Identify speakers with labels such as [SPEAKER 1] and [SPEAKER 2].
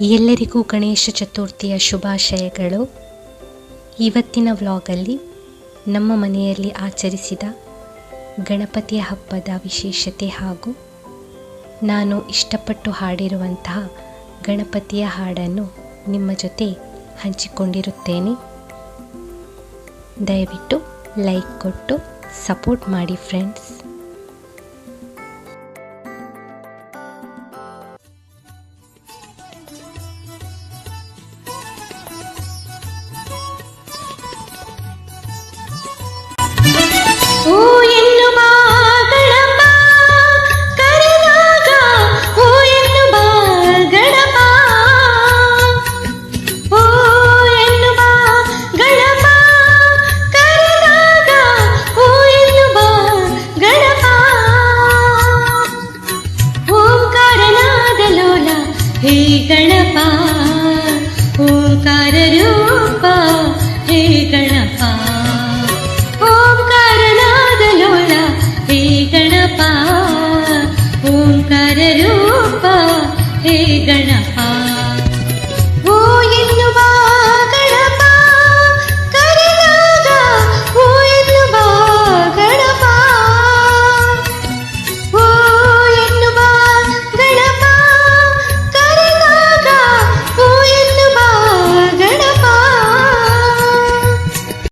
[SPEAKER 1] ಎಲ್ಲರಿಗೂ ಗಣೇಶ ಚತುರ್ಥಿಯ ಶುಭಾಶಯಗಳು. ಇವತ್ತಿನ ವ್ಲಾಗಲ್ಲಿ ನಮ್ಮ ಮನೆಯಲ್ಲಿ ಆಚರಿಸಿದ ಗಣಪತಿಯ ಹಬ್ಬದ ವಿಶೇಷತೆ ಹಾಗೂ ನಾನು ಇಷ್ಟಪಟ್ಟು ಹಾಡಿರುವಂತಹ ಗಣಪತಿಯ ಹಾಡನ್ನು ನಿಮ್ಮ ಜೊತೆ ಹಂಚಿಕೊಂಡಿರುತ್ತೇನೆ. ದಯವಿಟ್ಟು ಲೈಕ್ ಕೊಟ್ಟು ಸಪೋರ್ಟ್ ಮಾಡಿ ಫ್ರೆಂಡ್ಸ್
[SPEAKER 2] ഹേ ഗണപ ഓംകാര ഹേ ഗണപ. ഓംകാരനാദലോല ഹേ ഗണപ ഓംകാര ഹേ ഗണപ.